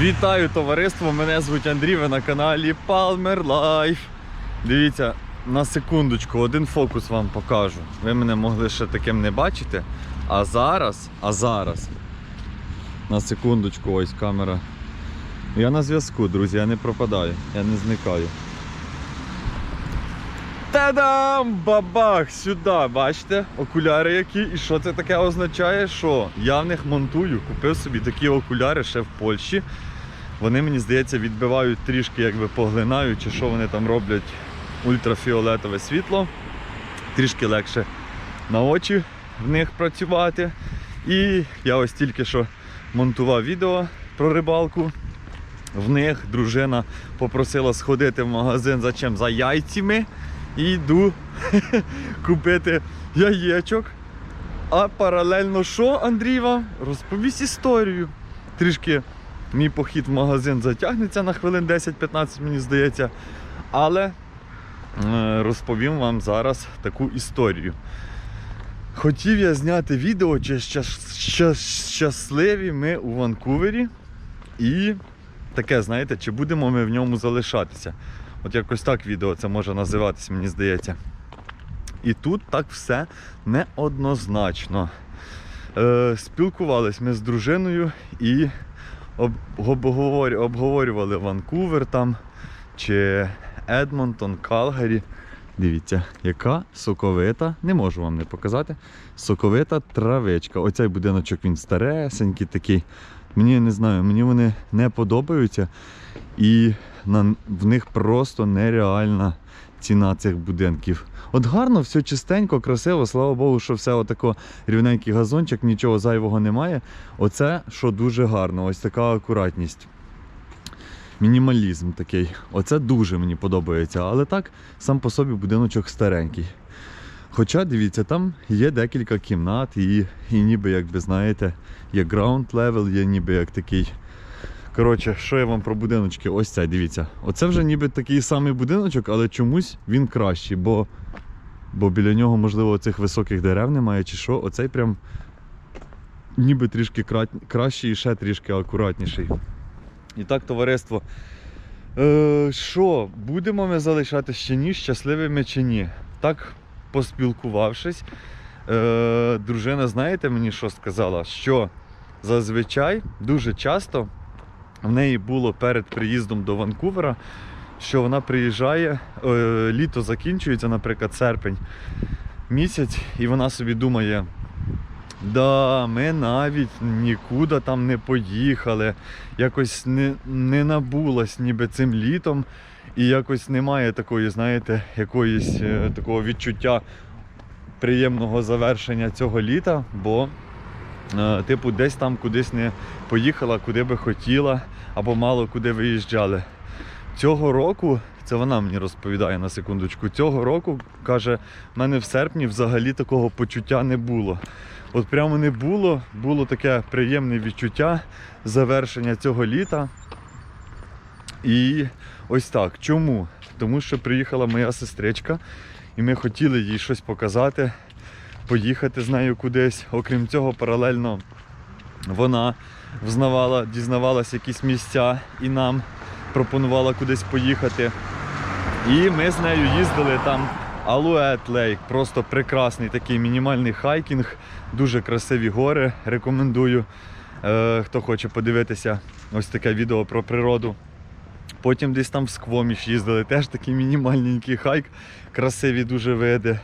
Вітаю товариство! Мене звуть Андрій, ви на каналі Palmer Life. Дивіться, на секундочку, один фокус вам покажу. Ви мене могли ще таким не бачити. А зараз, а зараз. На секундочку, ось камера. Я на зв'язку, друзі, я не пропадаю, я не зникаю. Та-дам! Бабах! Сюди, бачите? Окуляри які. І що це таке означає? Що я в них монтую, купив собі такі окуляри ще в Польщі. Вони, мені здається, відбивають трішки, якби поглинають, чи що вони там роблять ультрафіолетове світло. Трішки легше на очі в них працювати. І я ось тільки що монтував відео про рибалку. В них дружина попросила сходити в магазин за чим? За яйцями. І йду купити яєчок. А паралельно що, Андрій вам? Розповість історію. Трішки мій похід в магазин затягнеться на хвилин 10-15, мені здається. Але е, розповім вам зараз таку історію. Хотів я зняти відео, чи щас- щас- щасливі ми у Ванкувері. І таке, знаєте, чи будемо ми в ньому залишатися. От якось так відео це може називатись, мені здається. І тут так все неоднозначно. Е, спілкувались ми з дружиною і об, обговорювали Ванкувер там чи Едмонтон, Калгарі. Дивіться, яка соковита, не можу вам не показати. Соковита травичка. Оцей будиночок він старесенький такий. Мені не знаю, мені вони не подобаються. І на, в них просто нереальна ціна цих будинків. От гарно, все чистенько, красиво, слава Богу, що все отако рівненький газончик, нічого зайвого немає. Оце що дуже гарно, ось така акуратність. Мінімалізм такий. Оце дуже мені подобається. Але так, сам по собі будиночок старенький. Хоча, дивіться, там є декілька кімнат, і, і ніби, як би знаєте, є ground level, є ніби як такий. Коротше, що я вам про будиночки? Ось цей, дивіться. Оце вже ніби такий самий будиночок, але чомусь він кращий, бо, бо біля нього, можливо, цих високих дерев немає, чи що. Оцей прям ніби трішки кра- кращий і ще трішки акуратніший. І так, товариство. Е, що, будемо ми залишатися чи ні, щасливими чи ні? Так, поспілкувавшись, е, дружина, знаєте мені, що сказала? Що зазвичай дуже часто в неї було перед приїздом до Ванкувера, що вона приїжджає, е, літо закінчується, наприклад, серпень місяць, і вона собі думає. Да, ми навіть нікуди там не поїхали, якось не, не набулась ніби цим літом, і якось немає такої, знаєте, якоїсь е, такого відчуття приємного завершення цього літа, бо типу десь там кудись не поїхала, куди би хотіла, або мало куди виїжджали. Цього року, це вона мені розповідає на секундочку, цього року, каже, в мене в серпні взагалі такого почуття не було. От прямо не було, було таке приємне відчуття завершення цього літа. І ось так. Чому? Тому що приїхала моя сестричка, і ми хотіли їй щось показати, поїхати з нею кудись. Окрім цього, паралельно вона взнавала, дізнавалася якісь місця і нам пропонувала кудись поїхати. І ми з нею їздили там Алует Лейк, просто прекрасний такий мінімальний хайкінг, дуже красиві гори. Рекомендую, е, хто хоче подивитися ось таке відео про природу. Потім десь там в Сквоміш їздили, теж такий мінімальненький хайк, красиві дуже види.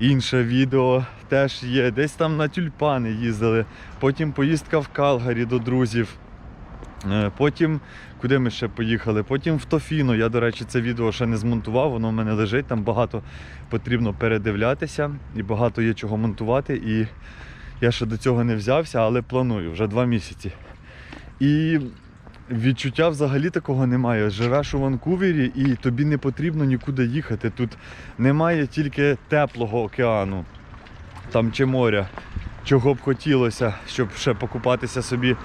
Інше відео теж є. Десь там на тюльпани їздили. Потім поїздка в Калгарі до друзів. Е, Потім, куди ми ще поїхали? Потім в Тофіно. Я, до речі, це відео ще не змонтував, воно в мене лежить, там багато потрібно передивлятися і багато є чого монтувати. І я ще до цього не взявся, але планую вже два місяці. І відчуття взагалі такого немає. Живеш у Ванкувері і тобі не потрібно нікуди їхати. Тут немає тільки теплого океану там чи моря. Чого б хотілося, щоб ще покупатися собі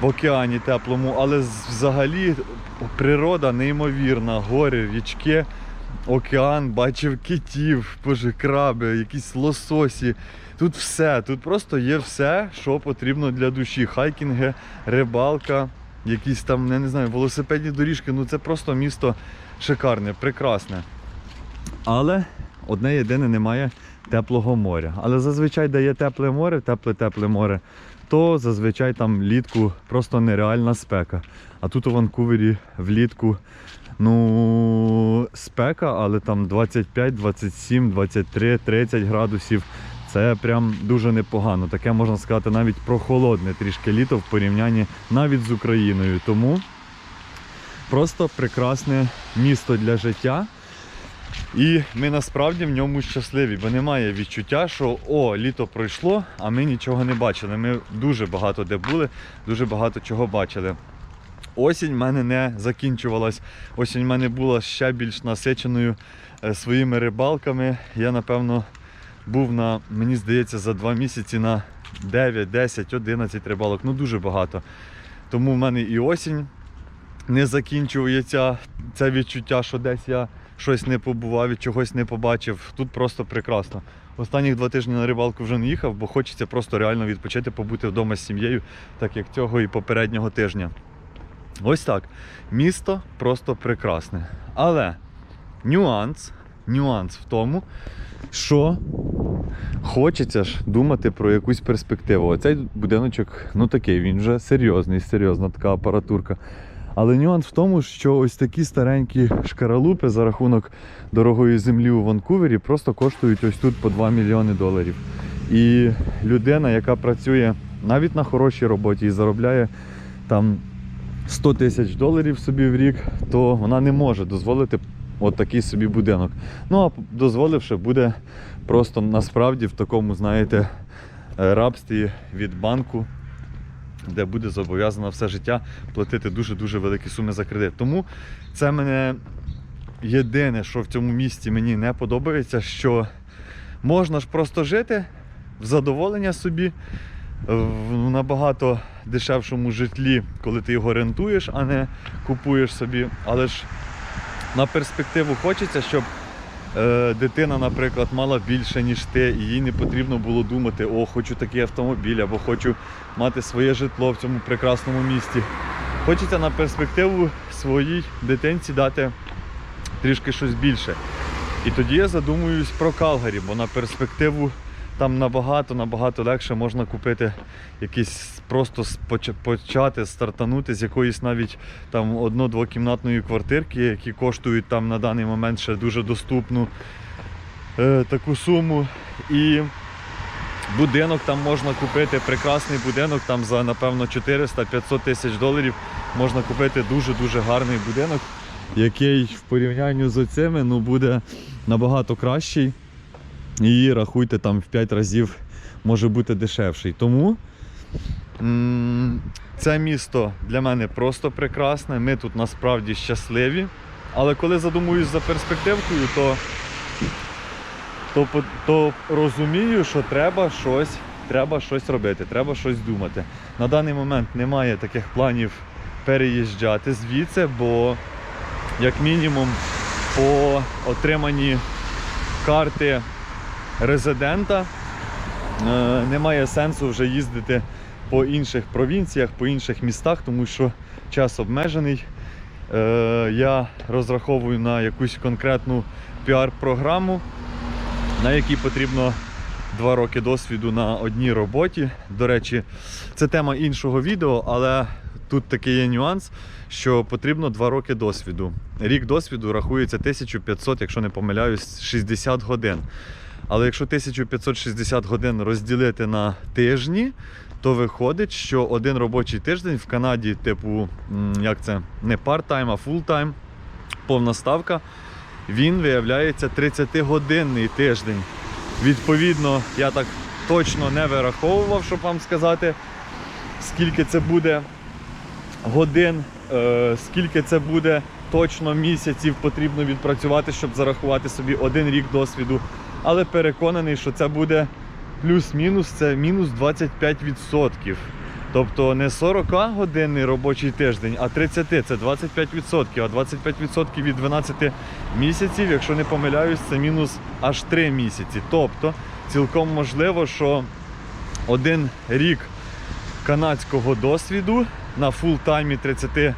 в океані теплому, але взагалі природа неймовірна, гори, річки, океан, бачив китів, боже, краби, якісь лососі. Тут все, тут просто є все, що потрібно для душі. Хайкінги, рибалка, якісь там, я не знаю, велосипедні доріжки. Ну це просто місто шикарне, прекрасне. Але одне єдине немає теплого моря. Але зазвичай де є тепле море, тепле-тепле море, то зазвичай там влітку просто нереальна спека. А тут у Ванкувері влітку ну, спека, але там 25, 27, 23, 30 градусів. Це прям дуже непогано. Таке можна сказати навіть прохолодне трішки літо в порівнянні навіть з Україною. Тому просто прекрасне місто для життя. І ми насправді в ньому щасливі, бо немає відчуття, що о, літо пройшло, а ми нічого не бачили. Ми дуже багато де були, дуже багато чого бачили. Осінь в мене не закінчувалась. Осінь в мене була ще більш насиченою е, своїми рибалками. Я, напевно, був на, мені здається, за два місяці на 9, 10, 11 рибалок. Ну дуже багато. Тому в мене і осінь не закінчується це відчуття, що десь я щось не побував і чогось не побачив. Тут просто прекрасно. Останніх два тижні на рибалку вже не їхав, бо хочеться просто реально відпочити, побути вдома з сім'єю, так як цього і попереднього тижня. Ось так. Місто просто прекрасне. Але нюанс, нюанс в тому, що хочеться ж думати про якусь перспективу. Оцей будиночок, ну такий, він вже серйозний, серйозна така апаратурка. Але нюанс в тому, що ось такі старенькі шкаралупи за рахунок дорогої землі у Ванкувері просто коштують ось тут по 2 мільйони доларів. І людина, яка працює навіть на хорошій роботі і заробляє там 100 тисяч доларів собі в рік, то вона не може дозволити от такий собі будинок. Ну а дозволивши, буде просто насправді в такому, знаєте, е, рабстві від банку, де буде зобов'язана все життя платити дуже-дуже великі суми за кредит. Тому це мене єдине, що в цьому місті мені не подобається, що можна ж просто жити в задоволення собі в набагато дешевшому житлі, коли ти його рентуєш, а не купуєш собі. Але ж на перспективу хочеться, щоб е, дитина, наприклад, мала більше, ніж ти, і їй не потрібно було думати, о, хочу такий автомобіль, або хочу мати своє житло в цьому прекрасному місті. Хочеться на перспективу своїй дитинці дати трішки щось більше. І тоді я задумуюсь про Калгарі, бо на перспективу там набагато набагато легше можна купити якийсь просто почати стартанути з якоїсь навіть там одно-двокімнатної квартирки, які коштують там на даний момент ще дуже доступну е, таку суму. І будинок там можна купити, прекрасний будинок, там за напевно 400-500 тисяч доларів можна купити дуже-дуже гарний будинок, який в порівнянні з оцими ну, буде набагато кращий. І рахуйте, там в 5 разів може бути дешевший. Тому це місто для мене просто прекрасне. Ми тут насправді щасливі. Але коли задумуюсь за перспективкою, то, то, то розумію, що треба щось, треба щось робити, треба щось думати. На даний момент немає таких планів переїжджати звідси, бо як мінімум по отриманні карти резидента е, немає сенсу вже їздити по інших провінціях, по інших містах, тому що час обмежений. Е, Я розраховую на якусь конкретну піар-програму, на якій потрібно два роки досвіду на одній роботі. До речі, це тема іншого відео, але тут такий є нюанс, що потрібно два роки досвіду. Рік досвіду рахується 1500, якщо не помиляюсь, 60 годин. Але якщо 1560 годин розділити на тижні, то виходить, що один робочий тиждень в Канаді, типу, як це, не part-time, а full-time, повна ставка, він виявляється 30-годинний тиждень. Відповідно, я так точно не вираховував, щоб вам сказати, скільки це буде годин, е, скільки це буде точно місяців потрібно відпрацювати, щоб зарахувати собі один рік досвіду. Але переконаний, що це буде плюс-мінус, це мінус 25%. Тобто не 40 годинний робочий тиждень, а 30 це 25%. А 25% від 12 місяців, якщо не помиляюсь, це мінус аж 3 місяці. Тобто цілком можливо, що один рік канадського досвіду на фул-таймі 30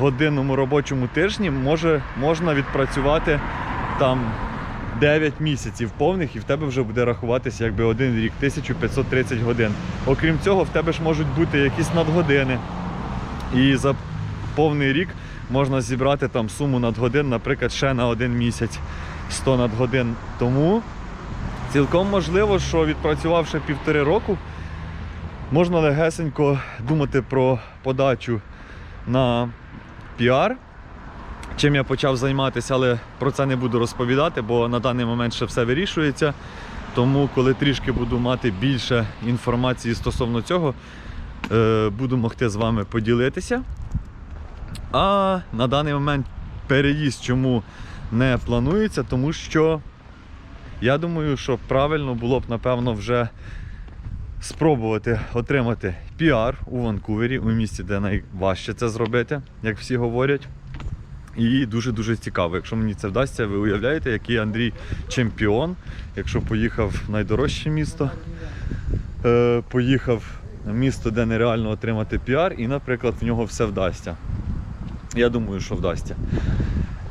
годинному робочому тижні може, можна відпрацювати там 9 місяців повних, і в тебе вже буде рахуватися якби один рік, 1530 годин. Окрім цього, в тебе ж можуть бути якісь надгодини. І за повний рік можна зібрати там суму надгодин, наприклад, ще на один місяць 100 надгодин. Тому цілком можливо, що відпрацювавши півтори року, можна легесенько думати про подачу на піар. Чим я почав займатися, але про це не буду розповідати, бо на даний момент ще все вирішується. Тому, коли трішки буду мати більше інформації стосовно цього, е, буду могти з вами поділитися. А на даний момент переїзд чому не планується, тому що я думаю, що правильно було б, напевно, вже спробувати отримати піар у Ванкувері, у місті, де найважче це зробити, як всі говорять. І дуже-дуже цікаво. Якщо мені це вдасться, ви уявляєте, який Андрій чемпіон, якщо поїхав в найдорожче місто, е, поїхав в місто, де нереально отримати піар, і, наприклад, в нього все вдасться. Я думаю, що вдасться.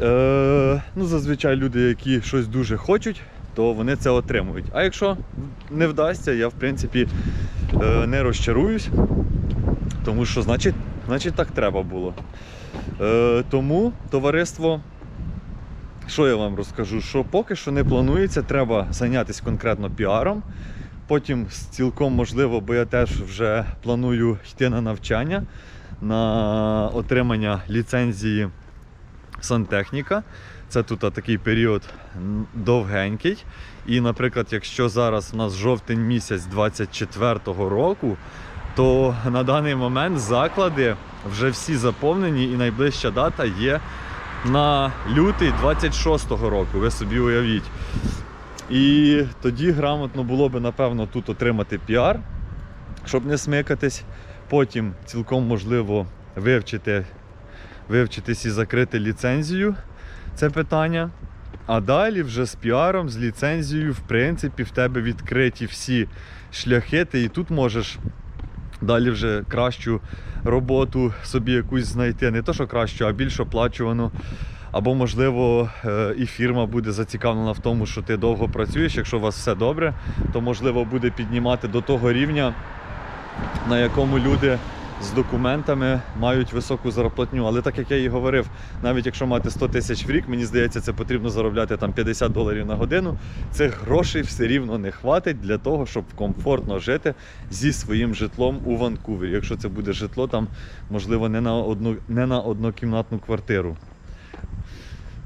Е, ну, зазвичай люди, які щось дуже хочуть, то вони це отримують. А якщо не вдасться, я в принципі е, не розчаруюсь, тому що значить, значить так треба було. Е, тому товариство, що я вам розкажу, що поки що не планується, треба зайнятися конкретно піаром. Потім цілком можливо, бо я теж вже планую йти на навчання на отримання ліцензії сантехніка. Це тут такий період довгенький. І, наприклад, якщо зараз у нас жовтень місяць 24-го року, то на даний момент заклади вже всі заповнені, і найближча дата є на лютий 26-го року. Ви собі уявіть. І тоді грамотно було би, напевно, тут отримати піар, щоб не смикатись. Потім цілком можливо вивчити, вивчитись і закрити ліцензію. Це питання. А далі вже з піаром, з ліцензією, в принципі, в тебе відкриті всі шляхи. Ти і тут можеш далі вже кращу роботу собі якусь знайти. Не то, що кращу, а більш оплачувану. Або, можливо, е, і фірма буде зацікавлена в тому, що ти довго працюєш. Якщо у вас все добре, то можливо буде піднімати до того рівня, на якому люди з документами мають високу зарплатню. Але так як я і говорив, навіть якщо мати 100 тисяч в рік, мені здається, це потрібно заробляти там 50 доларів на годину. Цих грошей все рівно не хватить для того, щоб комфортно жити зі своїм житлом у Ванкувері. Якщо це буде житло, там можливо не на одну не на однокімнатну квартиру.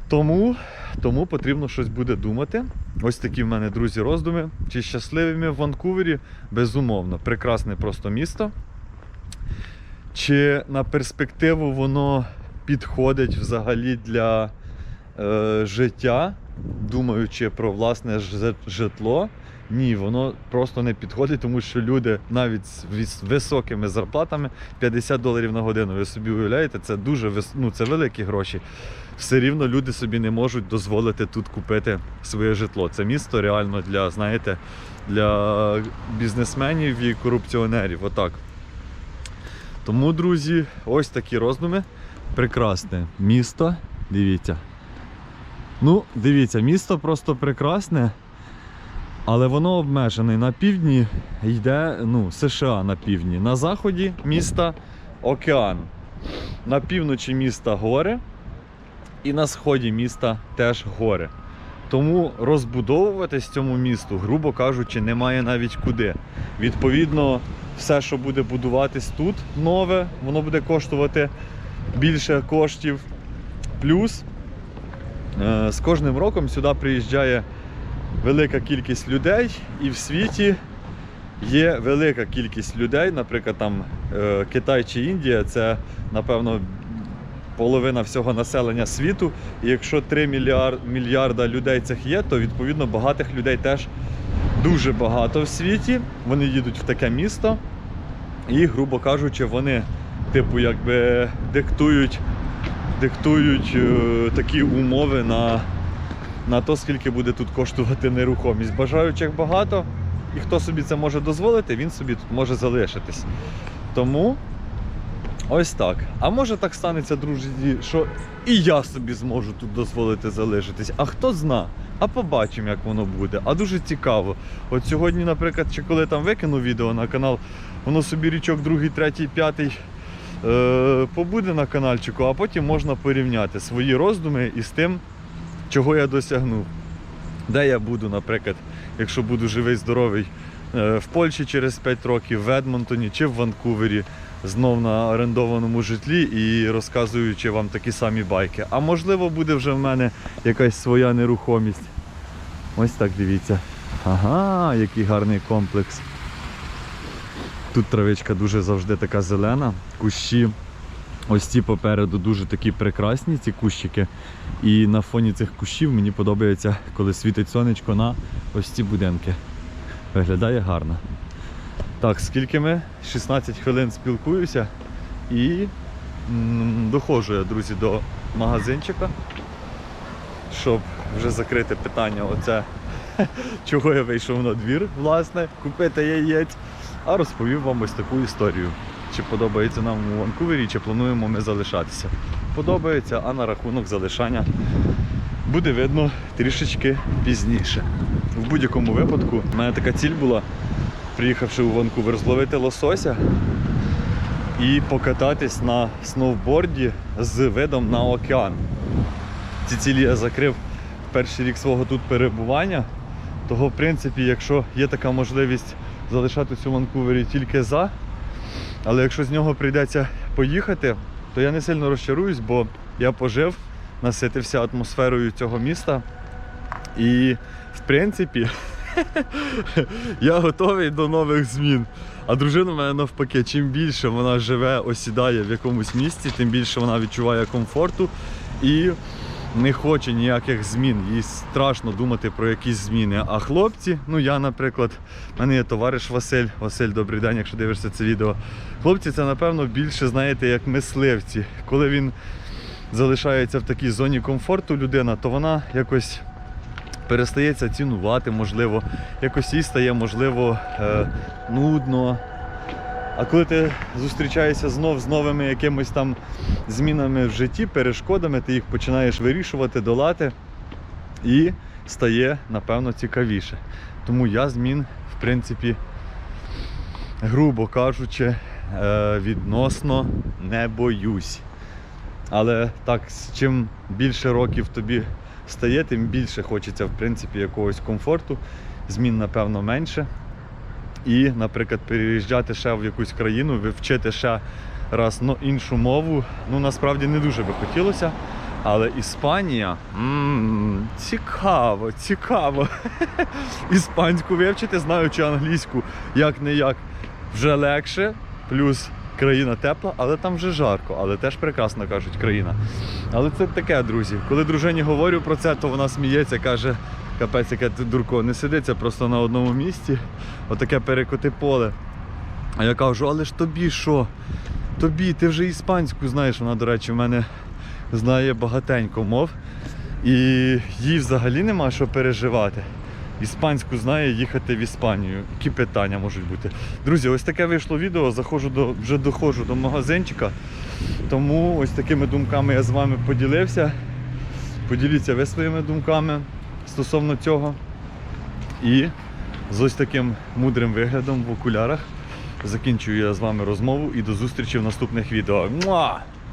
Тому, тому потрібно щось буде думати. Ось такі в мене друзі роздуми. Чи щасливі ми в Ванкувері? Безумовно, прекрасне просто місто. Чи на перспективу воно підходить взагалі для е, життя, думаючи про власне житло? Ні, воно просто не підходить, тому що люди навіть з високими зарплатами 50 доларів на годину. Ви собі уявляєте, це дуже ну, це великі гроші. Все рівно люди собі не можуть дозволити тут купити своє житло. Це місто реально для, знаєте, для бізнесменів і корупціонерів. Отак. Тому, друзі, ось такі роздуми. Прекрасне місто. Дивіться. Ну, дивіться, місто просто прекрасне, але воно обмежене. На півдні йде ну, США на півдні. На заході міста океан. На півночі міста гори. І на сході міста теж гори. Тому розбудовуватись цьому місту, грубо кажучи, немає навіть куди. Відповідно, все, що буде будуватись тут нове, воно буде коштувати більше коштів. Плюс е, з кожним роком сюди приїжджає велика кількість людей, і в світі є велика кількість людей, наприклад, там е, Китай чи Індія, це напевно половина всього населення світу. І якщо 3 мільярда людей цих є, то відповідно багатих людей теж дуже багато в світі. Вони їдуть в таке місто, і, грубо кажучи, вони, типу, якби диктують, диктують е, такі умови на, на то, скільки буде тут коштувати нерухомість. Бажаючих багато, і хто собі це може дозволити, він собі тут може залишитись. Тому Ось так. А може так станеться, друзі, що і я собі зможу тут дозволити залишитись. А хто зна? А побачимо, як воно буде. А дуже цікаво. От сьогодні, наприклад, чи коли там викину відео на канал, воно собі річок другий, третій, п'ятий е- побуде на каналчику, а потім можна порівняти свої роздуми із тим, чого я досягнув. Де я буду, наприклад, якщо буду живий, здоровий е, в Польщі через 5 років, в Едмонтоні чи в Ванкувері, знов на орендованому житлі і розказуючи вам такі самі байки. А можливо, буде вже в мене якась своя нерухомість. Ось так дивіться. Ага, який гарний комплекс. Тут травичка дуже завжди така зелена, кущі. Ось ці попереду дуже такі прекрасні, ці кущики. І на фоні цих кущів мені подобається, коли світить сонечко на ось ці будинки. Виглядає гарно. Так, скільки ми? 16 хвилин спілкуюся і доходжу я, друзі, до магазинчика, щоб вже закрити питання оце, чого я вийшов на двір, власне, купити яєць, а розповів вам ось таку історію. Чи подобається нам у Ванкувері, чи плануємо ми залишатися. Подобається, а на рахунок залишання буде видно трішечки пізніше. В будь-якому випадку, в мене така ціль була, приїхавши у Ванкувер, зловити лосося і покататись на сноуборді з видом на океан. Ці цілі я закрив перший рік свого тут перебування. Того, в принципі, якщо є така можливість залишатися у Ванкувері тільки за, але якщо з нього прийдеться поїхати, то я не сильно розчаруюсь, бо я пожив, наситився атмосферою цього міста. І, в принципі, я готовий до нових змін. А дружина в мене навпаки, чим більше вона живе, осідає в якомусь місці, тим більше вона відчуває комфорту і не хоче ніяких змін. Їй страшно думати про якісь зміни. А хлопці, ну я, наприклад, в мене є товариш Василь. Василь, добрий день, якщо дивишся це відео. Хлопці, це напевно більше, знаєте, як мисливці. Коли він залишається в такій зоні комфорту людина, то вона якось перестається цінувати, можливо, якось їй стає, можливо, е, нудно. А коли ти зустрічаєшся знов з новими якимись там змінами в житті, перешкодами, ти їх починаєш вирішувати, долати і стає, напевно, цікавіше. Тому я змін, в принципі, грубо кажучи, е, відносно не боюсь. Але так, з чим більше років тобі стає, тим більше хочеться, в принципі, якогось комфорту, змін, напевно, менше. І, наприклад, переїжджати ще в якусь країну, вивчити ще раз ну, іншу мову. Ну, насправді не дуже би хотілося. Але Іспанія м, цікаво, цікаво. Іспанську вивчити, знаючи англійську, як не як, вже легше. Плюс країна тепла, але там вже жарко, але теж прекрасно кажуть країна. Але це таке, друзі. Коли дружині говорю про це, то вона сміється, каже, капець, яке ти дурко, не сидиться просто на одному місці, отаке перекоти поле. А я кажу, але ж тобі що? Тобі, ти вже іспанську знаєш, вона, до речі, в мене знає багатенько мов. І їй взагалі нема що переживати. Іспанську знає їхати в Іспанію. Які питання можуть бути? Друзі, ось таке вийшло відео. Заходжу до, вже доходжу до магазинчика. Тому ось такими думками я з вами поділився. Поділіться ви своїми думками стосовно цього. І з ось таким мудрим виглядом в окулярах закінчую я з вами розмову і до зустрічі в наступних відео. Муа!